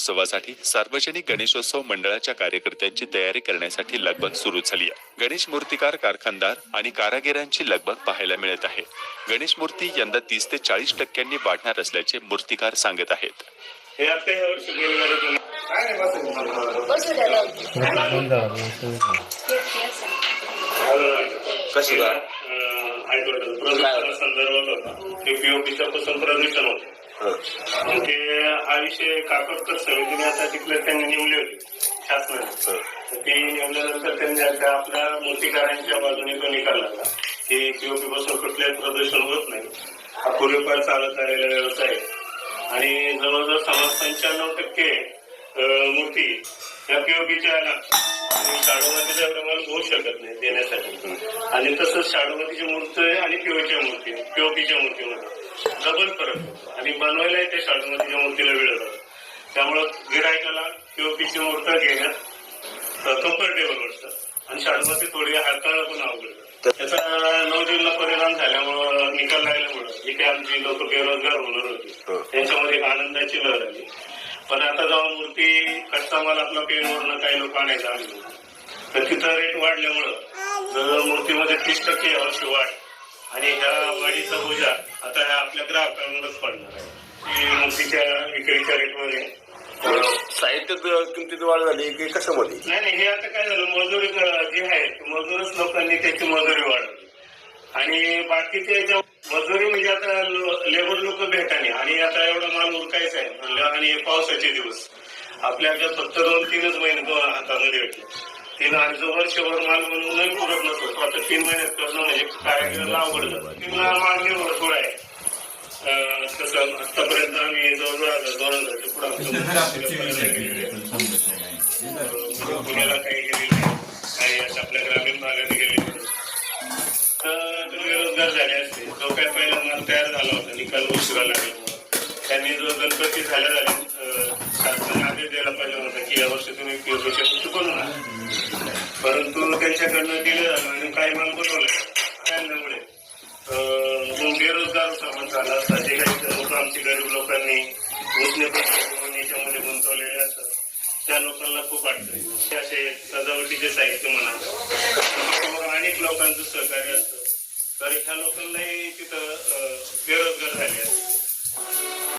उत्सवासाठी सार्वजनिक गणेशोत्सव मंडळाच्या कार्यकर्त्यांची तयारी करण्यासाठी लगबग सुरू झाली आहे. गणेश मूर्तिकार कारखानदार आणि कारागिरांची लगबग पाहायला मिळत आहे. गणेश मूर्ती यंदा तीस ते चाळीस टक्क्यांनी वाढणार असल्याचे मूर्तिकार सांगत आहेत. हे. कशी संदर्भात होता. ते पासून प्रदूषण होते. ते हा विषय काकोडकर समितीने आता तिकडे त्यांनी नेमले होते शासनाने. ते नेमल्यानंतर त्यांनी आता आपल्या मूर्तिकारांच्या बाजूने तो निकाल लागला. की पीओपी पासून कुठल्याही प्रदूषण होत नाही. हा पूर्वीपार चालत आलेला व्यवसाय आहे. आणि जवळजवळ समज पंच्याण्णव टक्के मूर्ती या पीओपीच्या आणि एवढा माल होऊ शकत नाही देण्यासाठी. आणि तसंच शाडूमातीची मूर्ती आहे आणि पीओच्या मूर्ती पीओपीच्या मूर्तीमध्ये. डबल फरक होतो आणि बनवायलाही त्या शाडूमातीच्या मूर्तीला वेळ जातो त्यामुळं गिरायकाला पीओपीची मूर्त घेण्यात कम्फर्टेबल वाटतं. आणि शाडूमाती थोडी हाताळा पण अवघड जातं. त्याचा नऊ जूनला परिणाम झाल्यामुळं निकाल लागल्यामुळं जी काही आमची लोक बेरोजगार होणार होती. त्यांच्यामध्ये एक आनंदाची लहर आली. पण आता जेव्हा मूर्ती कच्चा माल आपला पेनवरनं काही लोक आणायचं आम्ही. तर तिथं रेट वाढल्यामुळं मूर्तीमध्ये तीस टक्के यावर्षी वाढ. आणि ह्या वाढीचा बोजा आता ह्या आपल्या ग्राहकांवरच पडणार आहे. की मूर्तीच्या विक्रीच्या रेटमध्ये साहित्य किमतीत वाढ झाली की कशामध्ये? नाही नाही हे आता काय झालं मजुरी जी आहे मजूरच लोकांनी त्याची मजुरी वाढवली. आणि बाकीचे मजुरी म्हणजे आता लेबर लोक भेटाने आणि आता एवढा माल उरकायचा आहे म्हणलं आणि हे पावसाचे दिवस. आपल्याकडे फक्त दोन तीनच महिने हातामध्ये भेटले. तीन आणि जो वर्षभर माल बनवूनही पुरत नसतो. तो आता तीन महिन्यात करणं म्हणजे काय अवघड झालं तीनला मागणी भरपूर आहे. तसं आतापर्यंत आम्ही जवळजवळ दोन पुढे पुण्याला काही गेलेले नाही. काही अशा आपल्या ग्रामीण भागात गेलेले नाही. तर बेरोजगार झाले असते. जो काय पहिला माल तयार झाला होता. निकाल उशिरा जो गणपती झाल्या झाले शासनाने आदेश द्यायला पाहिजे होता की यावर्षी तुम्ही पीओपीच्या गोष्टी बनवू नका. परंतु त्यांच्याकडनं दिलं झालं आणि काही माल बनवलं त्यामुळे अं, बेरोजगार सामान झाला असता. जे काही लोक आमची गरीब लोकांनी उसने याच्यामध्ये गुंतवलेले असतात. त्या लोकांना खूप अडचण ते असे सजावटीचे साहित्य म्हणा. अनेक लोकांचं सहकार्य असतं. तर ह्या लोकांनाही तिथं बेरोजगार झाले असतात